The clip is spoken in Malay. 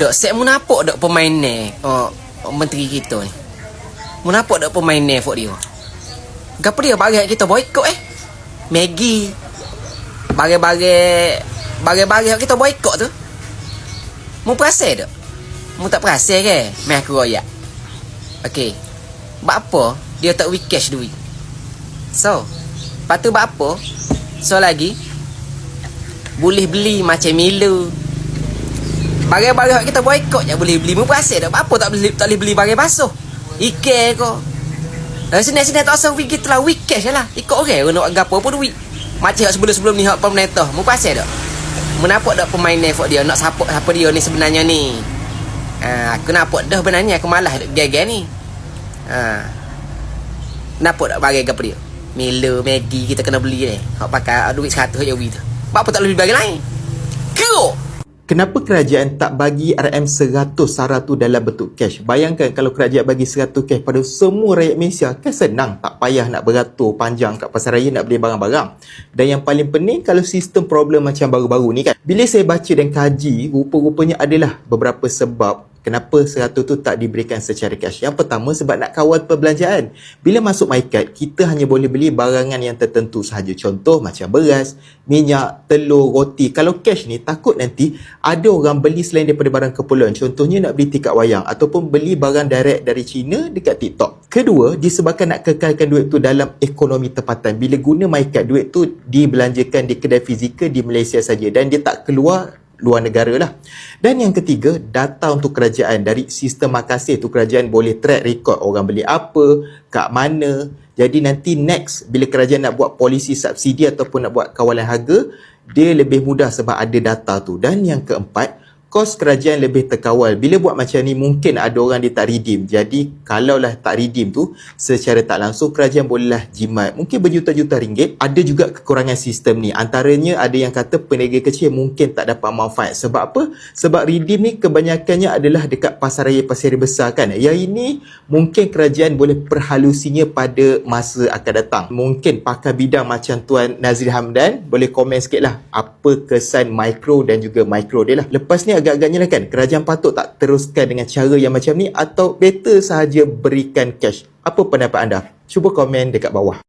Dok, saya mu nampak dok pemain ni. Oh, oh, menteri kita ni. Mu nampak dok pemain ni fok dia. Gapo dia bagi kita boykot eh? Maggi. Bagi-bagi bagi-bagi kita boykot tu. Mu perasan dok? Mu tak perasan ke? Meh aku royak. Okey. Buat apa? Dia tak we cash duit. So, lepas tu buat apa? So lagi, boleh beli macam Milo. Barang-barang kita boykot je boleh beli. Perasan tak? Apa tak boleh tak boleh beli barang basuh? Ike ko. Eh, sini-sini tak usah wig lah. Wig cash lah. Ikut orang nak gapo pun duit. Macam sebelum-sebelum ni hak pemerintah. Mu perasan tak? Mu tak pemain ni dia nak support siapa dia ni sebenarnya ni. Ha, aku nampak dah benarnya aku malas gaya ni. Ha. Nampak tak barang apa dia? Milo, Maggi kita kena beli ni. Hak pakai duit 100 je tu. Buat apa tak beli barang lain? Keruk! Kenapa kerajaan tak bagi RM100 sara tu dalam bentuk cash? Bayangkan kalau kerajaan bagi 100 cash pada semua rakyat Malaysia, kan senang. Tak payah nak beratur panjang kat pasar raya nak beli barang-barang. Dan yang paling pening kalau sistem problem macam baru-baru ni kan. Bila saya baca dan kaji, rupa-rupanya adalah beberapa sebab Kenapa 100 tu tak diberikan secara cash? Yang pertama sebab nak kawal perbelanjaan. Bila masuk MyCard, kita hanya boleh beli barangan yang tertentu sahaja. Contoh macam beras, minyak, telur, roti. Kalau cash ni takut nanti ada orang beli selain daripada barang keperluan. Contohnya nak beli tiket wayang ataupun beli barang direct dari China dekat TikTok. Kedua, disebabkan nak kekalkan duit tu dalam ekonomi tempatan. Bila guna MyCard, duit tu dibelanjakan di kedai fizikal di Malaysia saja dan dia tak keluar luar negara lah. Dan yang ketiga, data untuk kerajaan dari sistem makasih tu kerajaan boleh track record orang beli apa, kat mana. Jadi nanti next bila kerajaan nak buat polisi subsidi ataupun nak buat kawalan harga, dia lebih mudah sebab ada data tu. Dan yang keempat, kos kerajaan lebih terkawal. Bila buat macam ni mungkin ada orang dia tak redeem. Jadi kalaulah tak redeem tu secara tak langsung kerajaan bolehlah jimat. Mungkin berjuta-juta ringgit. Ada juga kekurangan sistem ni. Antaranya ada yang kata peniaga kecil mungkin tak dapat manfaat. Sebab apa? Sebab redeem ni kebanyakannya adalah dekat pasar raya pasar raya besar kan. Yang ini mungkin kerajaan boleh perhalusinya pada masa akan datang. Mungkin pakar bidang macam Tuan Nazir Hamdan boleh komen sikit lah apa kesan mikro dan juga mikro dia lah. Lepas ni agak-agaknya lah kan kerajaan patut tak teruskan dengan cara yang macam ni atau better sahaja berikan cash? Apa pendapat anda? Cuba komen dekat bawah